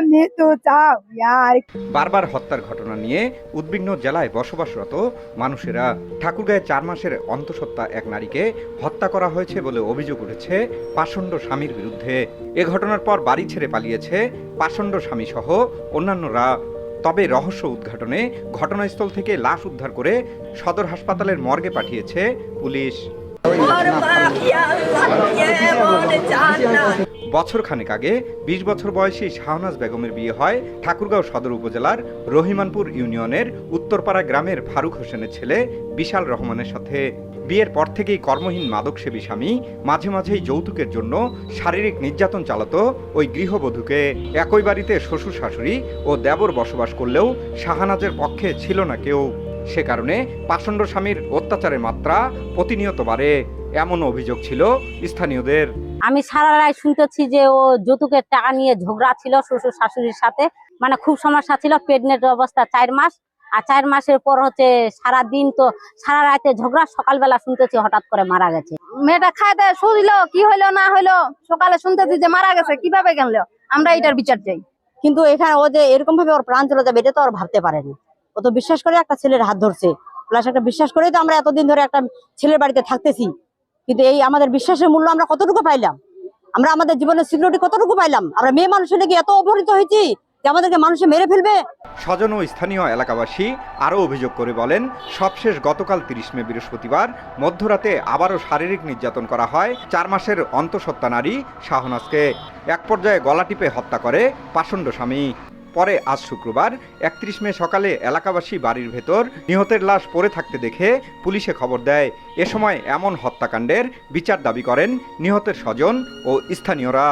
আমি চাও यार বারবার হত্যার ঘটনা নিয়ে উদ্বিগ্ন জেলায় বসবাসরত মানুষেরা ঠাকুরগাঁয়ে চার মাসের অন্তঃসত্ত্বা এক নারীকে হত্যা করা হয়েছে বলে অভিযোগ উঠেছে পাষণ্ড স্বামীর বিরুদ্ধে। এ ঘটনার পর বাড়ি ছেড়ে পালিয়েছে পাষণ্ড স্বামী সহ অন্যান্যরা। তবে রহস্য উদ্ঘাটনে ঘটনাস্থল থেকে লাশ উদ্ধার করে সদর হাসপাতালের মর্গে পাঠিয়েছে পুলিশ। বছর খানেক আগে বিশ বছর বয়সী শাহনাজ বেগমের বিয়ে হয় ঠাকুরগাঁও সদর উপজেলার রহিমানপুর ইউনিয়নের উত্তরপাড়া গ্রামের ফারুক হোসেনের ছেলে বিশাল রহমানের সাথে। বিয়ের পর থেকেই কর্মহীন মাদকসেবী স্বামী মাঝে মাঝেই যৌতুকের জন্য শারীরিক নির্যাতন চালাতো ওই গৃহবধূকে। একই বাড়িতে শ্বশুর শাশুড়ি ও দেবর বসবাস করলেও শাহানাজের পক্ষে ছিল না কেউ। সে কারণে পাষণ্ড স্বামীর অত্যাচারের মাত্রা প্রতিনিয়ত বাড়ে এমন অভিযোগ ছিল স্থানীয়দের। আমি সারা রায় শুনতেছি যে ও যৌতুকের টাকা নিয়ে ঝগড়া ছিল শ্বশুর শাশুড়ির সাথে মানে খুব সমস্যা ছিল প্রেগনেন্ট অবস্থা চার মাস আর চার মাসের পর হচ্ছে সারা দিন তো সারা রাতে ঝগড়া সকালবেলা শুনতেছি হঠাৎ করে মারা গেছে। মেয়েটা খায় দেয় শুইলো কি হইল না হইল সকালে শুনতেছি যে মারা গেছে কীভাবে গেল? আমরা এটার বিচার চাই। কিন্তু এখানে ও যে এরকম ভাবে ওর প্রাণ চলে যাবে এটা তো ওর ভাবতে পারেনি। ও তো বিশ্বাস করে একটা ছেলের হাত ধরছে। প্লাস একটা বিশ্বাস করেই তো আমরা এতদিন ধরে একটা ছেলের বাড়িতে থাকতেছি। কিন্তু এই আমাদের বিশ্বাসের মূল্য আমরা কতটুকু পাইলাম? আমরা আমাদের জীবনের সিকিউরিটি কতটুকু পাইলাম? আমরা মেয়ে মানুষের নাকি এত অপহৃত হয়েছি যে আমাদেরকে মানুষে মেরে ফেলবে? স্বজন ও স্থানীয় এলাকাবাসী আরও অভিযোগ করে বলেন, সবশেষ গতকাল তিরিশ মে বৃহস্পতিবার মধ্যরাতে আবারও শারীরিক নির্যাতন করা হয়। চার মাসের অন্তঃসত্ত্বা নারী শাহনাজকে। এক পর্যায়ে গলা টিপে হত্যা করে পাষণ্ড স্বামী। পরে আজ শুক্রবার একত্রিশ মে সকালে এলাকাবাসী বাড়ির ভেতর নিহতের লাশ পড়ে থাকতে দেখে পুলিশে খবর দেয় এ সময় এমন হত্যাকাণ্ডের বিচার দাবি করেন নিহতের স্বজন ও স্থানীয়রা।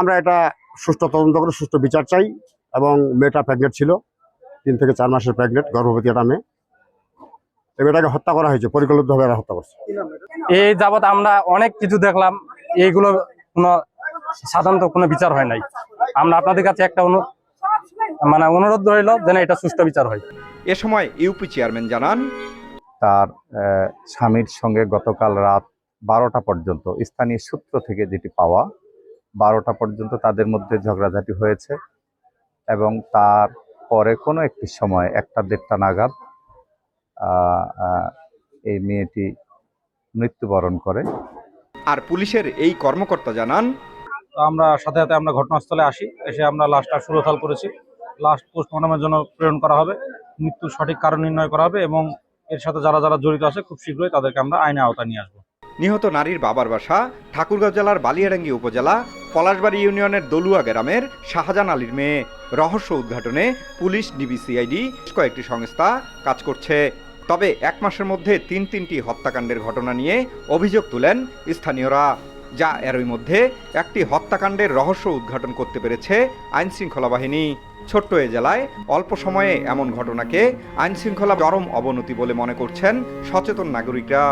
আমরা এটা সুষ্ঠু তদন্ত করে সুষ্ঠু বিচার চাই এবং মেয়েটা প্রেগনেন্ট ছিল তিন থেকে চার মাসের প্রেগনেন্ট গর্ভবতী একটা মেয়ে। এই মেয়েটাকে হত্যা করা হয়েছে পরিকল্পিতভাবে এরা হত্যা করছে। এই যাবৎ আমরা অনেক কিছু দেখলাম এইগুলো কোনো সাধারণত কোনো বিচার হয় নাই। আমরা আপনাদের কাছে একটা অনু মানে অনুরোধ রইল যেন এটা সুষ্ঠু বিচার হয়। এ সময় ইউপি চেয়ারম্যান জানান তার স্বামীর সঙ্গে গতকাল রাত বারোটা পর্যন্ত স্থানীয় সূত্র থেকে যেটি পাওয়া বারোটা পর্যন্ত তাদের মধ্যে ঝগড়াঝাটি হয়েছে এবং তার পরে কোনো একটি সময় একটা দেড়টা নাগাদ এই মেয়েটি মৃত্যুবরণ করে। আর পুলিশের এই কর্মকর্তা জানান আমরা সাথে সাথে আমরা ঘটনাস্থলে আসি এসে আমরা লাশটা সুরতাল করেছি। লাশ পোস্টমর্টমের জন্য প্রেরণ করা হবে। মৃত্যুর সঠিক কারণ নির্ণয় করা হবে এবং এর সাথে যারা যারা জড়িত আছে, খুব শীঘ্রই তাদেরকে আমরা আইনে আওতায় নিয়ে আসব। নিহত নারীর বাবার বাসা ঠাকুরগাঁও জেলার বালিয়াডাঙ্গি উপজেলা, পলাশবাড়ি ইউনিয়নের দলুয়া গ্রামের শাহজাহান আলীর মেয়ে। রহস্য উদ্ঘাটনে পুলিশ, ডিবিসিআইডি কয়েকটি সংস্থা কাজ করছে। তবে এক মাসের মধ্যে তিন তিনটি হত্যাকাণ্ডের ঘটনা নিয়ে অভিযোগ তুলেন স্থানীয়রা। যা এরই মধ্যে একটি হত্যাকাণ্ডের রহস্য উদ্ঘাটন করতে পেরেছে আইনশৃঙ্খলা বাহিনী। ছোট্ট এ জেলায় অল্প সময়ে এমন ঘটনাকে আইনশৃঙ্খলা চরম অবনতি বলে মনে করছেন সচেতন নাগরিকরা।